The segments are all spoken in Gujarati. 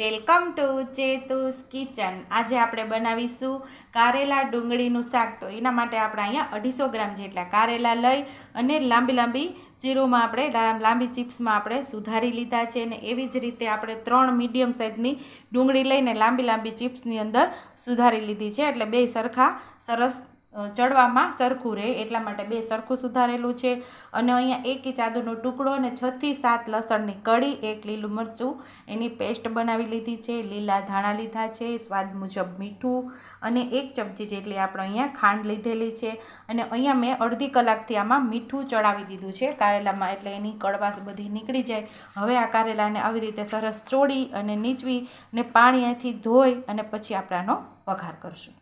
Welcome to ચેતુસ kitchen. આજે આપણે બનાવીશું કારેલા ડુંગળીનું શાક. તો એના માટે આપણે અહીંયા અઢીસો ગ્રામ જેટલા કારેલા લઈ અને લાંબી લાંબી ચીરોમાં આપણે લાંબી ચિપ્સમાં આપણે સુધારી લીધા છે અને એવી જ રીતે આપણે ત્રણ મીડિયમ સાઇઝની ડુંગળી લઈને લાંબી લાંબી ચિપ્સની અંદર સુધારી લીધી છે. એટલે બે સરખા સરસ ચડવામાં સરખું રહે એટલા માટે બે સરખું સુધારેલું છે. અને અહીંયા એક ચાદરનો ટુકડો અને છથી સાત લસણની કળી, એક લીલું મરચું, એની પેસ્ટ બનાવી લીધી છે. લીલા ધાણા લીધા છે, સ્વાદ મુજબ મીઠું અને એક ચમચી જેટલી આપણે અહીંયા ખાંડ લીધેલી છે. અને અહીંયા મેં અડધી કલાકથી આમાં મીઠું ચડાવી દીધું છે. કારેલામાં એટલે એની કડવાશ બધી નીકળી જાય. હવે આ કારેલાને આવી રીતે સરસ ચોળી અને નીચવી અને પાણી અહીંથી ધોઈ અને પછી આપણાનો વઘાર કરશું.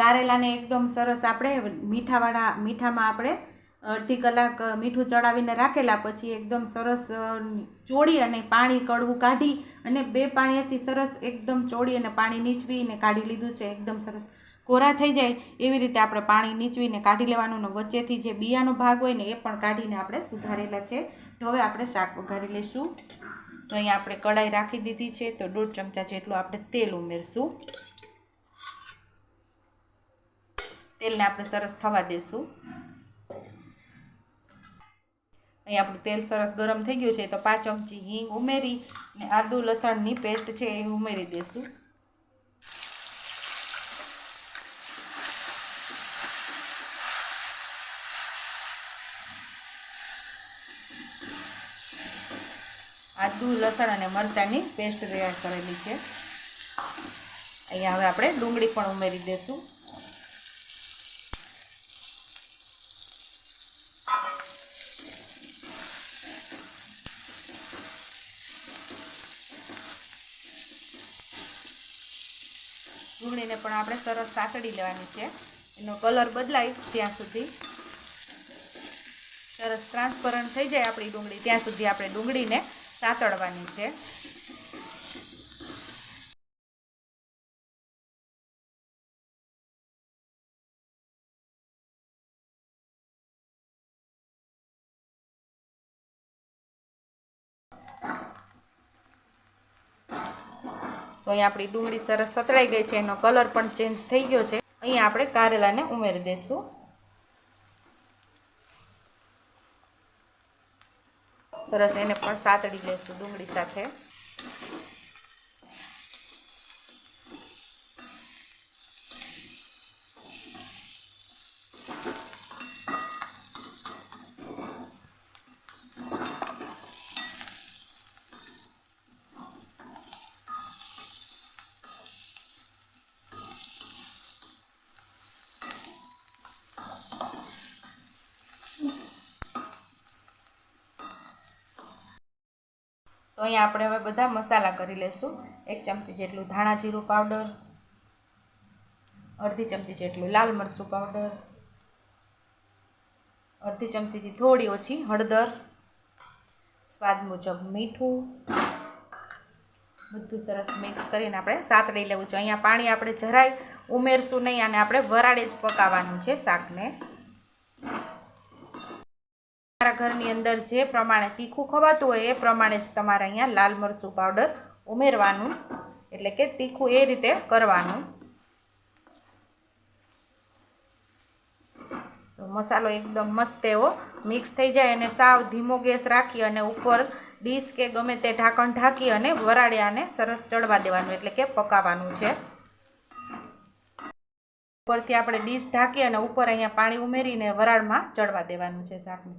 કારેલાને એકદમ સરસ આપણે મીઠાવાળા, મીઠામાં આપણે અડધી કલાક મીઠું ચડાવીને રાખેલા પછી એકદમ સરસ ચોળી અને પાણી કડવું કાઢી અને બે પાણીથી સરસ એકદમ ચોળી અને પાણી નીચવીને કાઢી લીધું છે. એકદમ સરસ કોરા થઈ જાય એવી રીતે આપણે પાણી નીચવીને કાઢી લેવાનું ને વચ્ચેથી જે બિયાનો ભાગ હોય ને એ પણ કાઢીને આપણે સુધારેલા છે. તો હવે આપણે શાક વઘારી લઈશું. તો અહીંયા આપણે કઢાઈ રાખી દીધી છે. તો દોઢ ચમચા જેટલું આપણે તેલ ઉમેરશું. તેલને આપણે સરસ થવા દેશું. અહીં આપણું તેલ સરસ ગરમ થઈ ગયું છે, તો પાંચ ચમચી હિંગ ઉમેરી અને આદુ લસણની પેસ્ટ છે એ ઉમેરી દેશું. આદુ, લસણ અને મરચાંની પેસ્ટ તૈયાર કરેલી છે. અહીંયા હવે આપણે ડુંગળી પણ ઉમેરી દેશું. ડુંગળીને પણ આપણે સરસ સાતડી લેવાની છે. એનો કલર બદલાય ત્યાં સુધી. સરસ ટ્રાન્સપરન્ટ થઈ જાય આપણી ડુંગળી. ત્યાં સુધી આપણે ડુંગળીને સાતડવાની છે. તો અહીં આપણી ડુંગળી સરસ સતળાઈ ગઈ છે, એનો કલર પણ ચેન્જ થઈ ગયો છે. અહીંયા આપણે કારેલાને ઉમેરી દઈશું. સરસ, એને પણ સાતડી લઈશું ડુંગળી સાથે. તો અહીંયા આપણે હવે બધા મસાલા કરી લઈશું એક ચમચી જેટલું ધાણા જીરું પાવડર, અડધી ચમચી જેટલું લાલ મરચું પાવડર, અડધી ચમચીથી થોડી ઓછી હળદર, સ્વાદ મુજબ મીઠું, બધું સરસ મિક્સ કરીને આપણે સાતડી લેવું છે. અહીંયા પાણી આપણે જરાય ઉમેરશું નહીં અને આપણે વરાળે જ પકાવવાનું છે શાકને. ઘરની અંદર જે પ્રમાણે તીખું ખવાતું હોય એ પ્રમાણે જ તમારે અહીંયા લાલ મરચું પાવડર ઉમેરવાનું. એટલે કે તીખું એ રીતે કરવાનું. મસાલો એકદમ મસ્ત એવો મિક્સ થઈ જાય અને સાવ ધીમો ગેસ રાખી અને ઉપર ડીશ કે ગમે તે ઢાંકણ ઢાંકી અને વરાળિયાને સરસ ચડવા દેવાનું, એટલે કે પકાવવાનું છે. ઉપરથી આપણે ડીશ ઢાંકી અને ઉપર અહીંયા પાણી ઉમેરીને વરાળમાં ચડવા દેવાનું છે શાકને.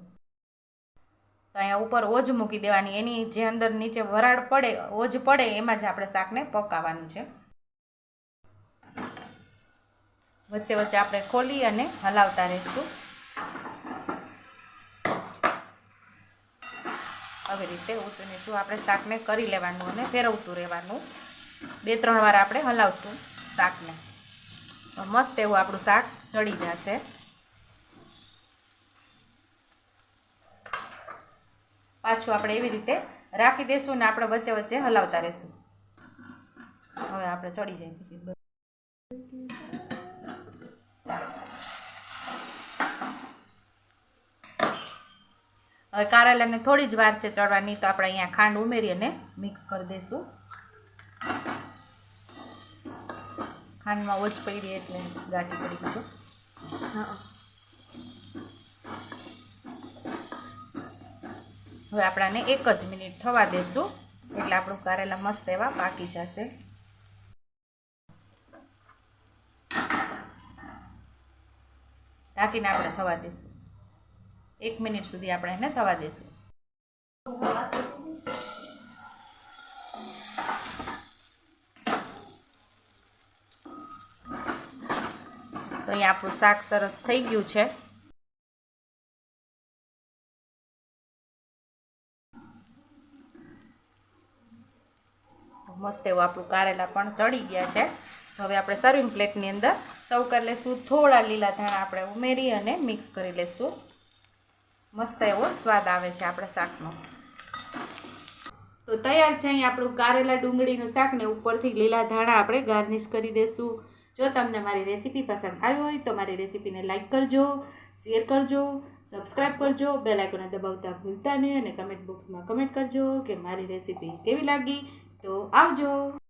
તો અહીંયા ઉપર ઓજ મૂકી દેવાની. એની જે અંદર નીચે વરાળ પડે, ઓજ પડે, એમાં જ આપણે શાકને પકાવવાનું છે. વચ્ચે વચ્ચે આપણે ખોલી અને હલાવતા રહીશું. આવી રીતે ઊંચું શું આપણે શાકને કરી લેવાનું અને ફેરવતું રહેવાનું. બે ત્રણ વાર આપણે હલાવશું શાકને. મસ્ત એવું આપણું શાક ચડી જશે. પાછું આપણે એવી રીતે રાખી દઈશું ને આપણે વચ્ચે વચ્ચે હલાવતા રહીશું. હવે આપણે ચડી જાય પછી. હવે કારેલાને થોડી જ વાર છે ચડવાની તો આપણે અહીંયા ખાંડ ઉમેરી અને મિક્સ કરી દઈશું ખાંડમાં ઓછ પડી એટલે ગાંઠી પડી દીધું હા. હવે આપણાને એક જ મિનિટ થવા દેશું, એટલે આપણું કારેલા મસ્ત એવા પાકી જશે. ઢાંકીને આપણે થવા દઈશું એક મિનિટ સુધી આપણે એને થવા દઈશું તો અહીંયા આપણું શાક સરસ થઈ ગયું છે. મસ્ત એવું આપણું કારેલા પણ ચડી ગયા છે. હવે આપણે સર્વિંગ પ્લેટની અંદર સર્વ કરી લઈશું થોડા લીલા ધાણા આપણે ઉમેરી અને મિક્સ કરી લઈશું મસ્ત એવો સ્વાદ આવે છે આપણા શાકનો. તો તૈયાર છે અહીં આપણું કારેલા ડુંગળીનું શાક ને ઉપરથી લીલા ધાણા આપણે ગાર્નિશ કરી દઈશું જો તમને મારી રેસીપી પસંદ આવી હોય તો મારી રેસીપીને લાઇક કરજો, શેર કરજો સબસ્ક્રાઈબ કરજો બેલાઇકોને દબાવતા ભૂલતા નહીં અને કમેન્ટ બોક્સમાં કમેન્ટ કરજો કે મારી રેસીપી કેવી લાગી? તો આવજો.